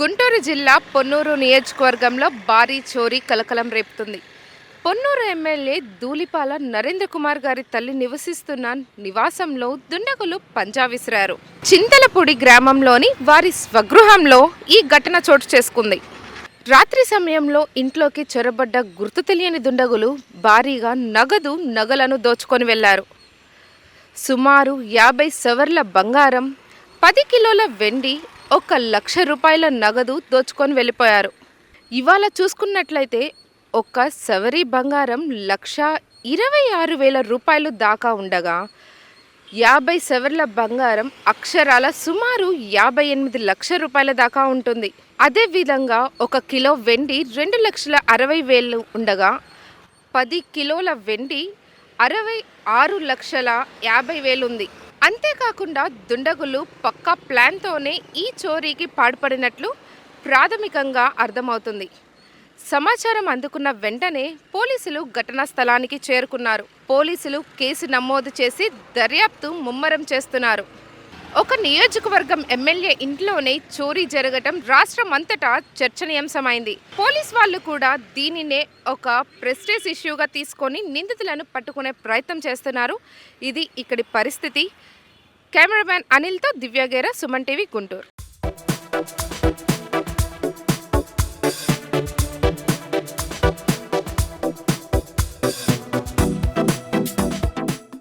గుంటూరు జిల్లా పొన్నూరు నియోజకవర్గంలో భారీ చోరీ కలకలం రేపుతుంది. పొన్నూరు ఎమ్మెల్యే ధూళిపాల నరేంద్ర కుమార్ గారి తల్లి నివసిస్తున్న నివాసంలో దుండగులు పంజా విసిరారు. చింతలపూడి గ్రామంలోని వారి స్వగృహంలో ఈ ఘటన చోటు చేసుకుంది. రాత్రి సమయంలో ఇంట్లోకి చొరబడ్డ గుర్తు తెలియని దుండగులు భారీగా నగదు నగలను దోచుకొని వెళ్ళారు. సుమారు యాభై సవర్ల బంగారం పది కిలోల వెండి ఒక లక్ష రూపాయల నగదు దోచుకొని వెళ్ళిపోయారు. ఇవాళ చూసుకున్నట్లయితే ఒక సవరి బంగారం లక్ష ఇరవై ఆరు వేల రూపాయలు దాకా ఉండగా యాభై సవర్ల బంగారం అక్షరాల సుమారు యాభై ఎనిమిది లక్షల రూపాయల దాకా ఉంటుంది. అదేవిధంగా ఒక కిలో వెండి రెండు లక్షల అరవై వేలు ఉండగా పది కిలోల వెండి అరవై ఆరు లక్షల యాభై వేలు ఉంది. అంతేకాకుండా దుండగులు పక్కా ప్లాన్తోనే ఈ చోరీకి పాల్పడినట్లు ప్రాథమికంగా అర్థమవుతుంది. సమాచారం అందుకున్న వెంటనే పోలీసులు ఘటనా స్థలానికి చేరుకున్నారు. పోలీసులు కేసు నమోదు చేసి దర్యాప్తు ముమ్మరం చేస్తున్నారు. ఒక నియోజకవర్గం ఎమ్మెల్యే ఇంట్లోనే చోరీ జరగటం రాష్ట్రం అంతటా చర్చనీయాంశమైంది. పోలీస్ వాళ్ళు కూడా దీనినే ఒక ప్రెస్టేజ్ ఇష్యూగా తీసుకొని నిందితులను పట్టుకునే ప్రయత్నం చేస్తున్నారు. ఇది ఇక్కడి పరిస్థితి. కెమెరామ్యాన్ అనిల్తో దివ్యాగేర సుమన్ టీవీ గుంటూరు.